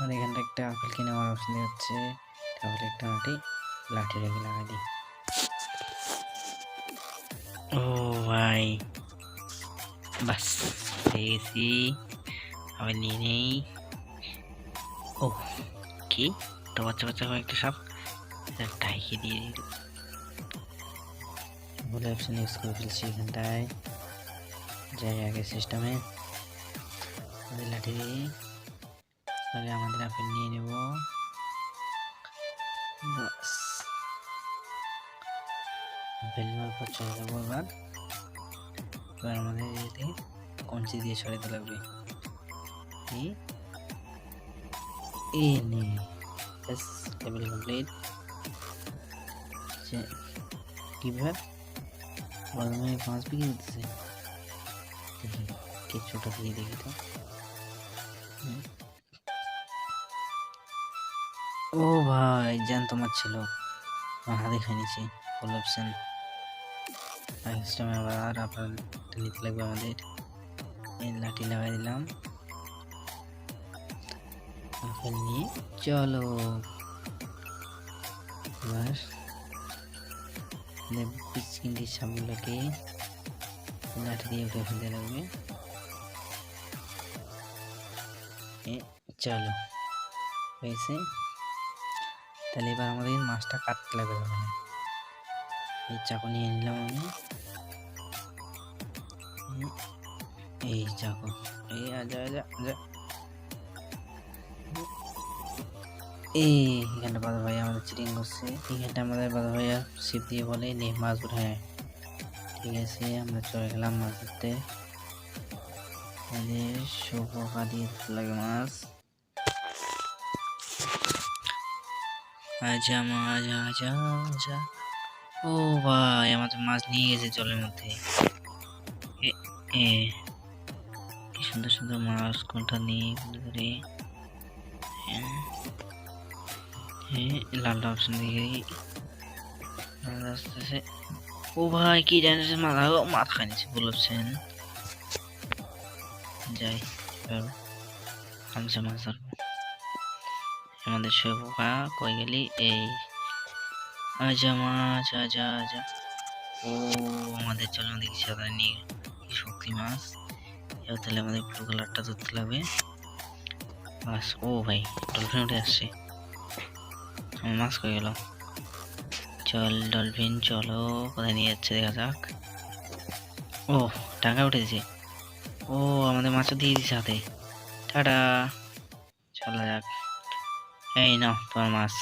আর এখানটা একটা আপেল কিনে আমার অপশন হচ্ছে তাহলে একটা মাটি লাঠি রেখে লাগাই দিই। ও ভাই। বাস পেয়ে আমি নিয়ে নেই। ও কি? তো বাচ্চা বাচ্চা একটা সাপ টাইকে দিয়ে দিল বলে অপশন ইউজ করে ফেলছি এখানটায়। যাই আগে সিস্টেমে লাঠি দিয়ে তাহলে আমাদের আপেল নিয়ে নেব। বাস নেওয়ার পর চলে যাব এবার। আমাদের এতে কঞ্চি দিয়ে ছড়াতে লাগবে। কি? এ নে। লেভেল কমপ্লিট কি ব্যাপার পাঁচ বিঘে দিতেছে। কিছুটা দিয়ে দেখি তো। ও ভাই জ্যান্ত মাছ ছিল। হাতে খাই নিছি ফুল অপশন সিস্টেমে আবার আপনার নিতে লাগবে আমাদের। এই লাঠি লাগাই দিলাম। নিয়ে চলো। এবার বিস্কিন্ডি সাপগুলোকে লাঠি দিয়ে উঠে ফেলতে লাগবে। চলো। হয়েছে। তাহলে এবার আমাদের মাছটা কাটতে লাগবে ওখানে এই চাকু নিয়ে নিলাম আমি। এই- চাকু। এই আজা আজা এই এখানটা বাদা ভাইয়া আমাদের চিটিং করছে। এখানটা আমাদের বাদা ভাইয়া শিব দিয়ে বলে, নে মাছ হ্যাঁ ঠিক আছে, আমরা চলে গেলাম মাছ ধরতে। শুভকা দিয়ে লাগে মাছ। আজা মাছ আজা আজা ও ভাই, আমাদের মাছ নিয়ে গেছে জলের মধ্যে। কি সুন্দর সুন্দর মাছ, কোনটা নিয়ে ধরে হ্যাঁ। হ্যাঁ লাল অপশন দিকে আসতেছে ও ভাই, কি জানিস মাথা মাথা খাই নিচ্ছে বলছেন যাই খামসে মাছ ধরবো। আমাদের শুভকা কই গেলি এই। আজা মাছ আজা আজা ও, আমাদের চলো দেখি সাদা নিয়ে শক্তি মাছ। এবার তাহলে আমাদের ব্লু কালারটা ধরতে লাগবে বাস, ও ভাই ডলফিন উঠে আসছে। আমার মাছ কই গেল? চল ডলফিন চলো, কোথায় নিয়ে যাচ্ছে দেখা যাক। ও টাকা উঠেছে। ও, আমাদের মাছও দিয়ে দিছে হাতে। টাটা। চলা যাক। এই নাও তোমার মাছ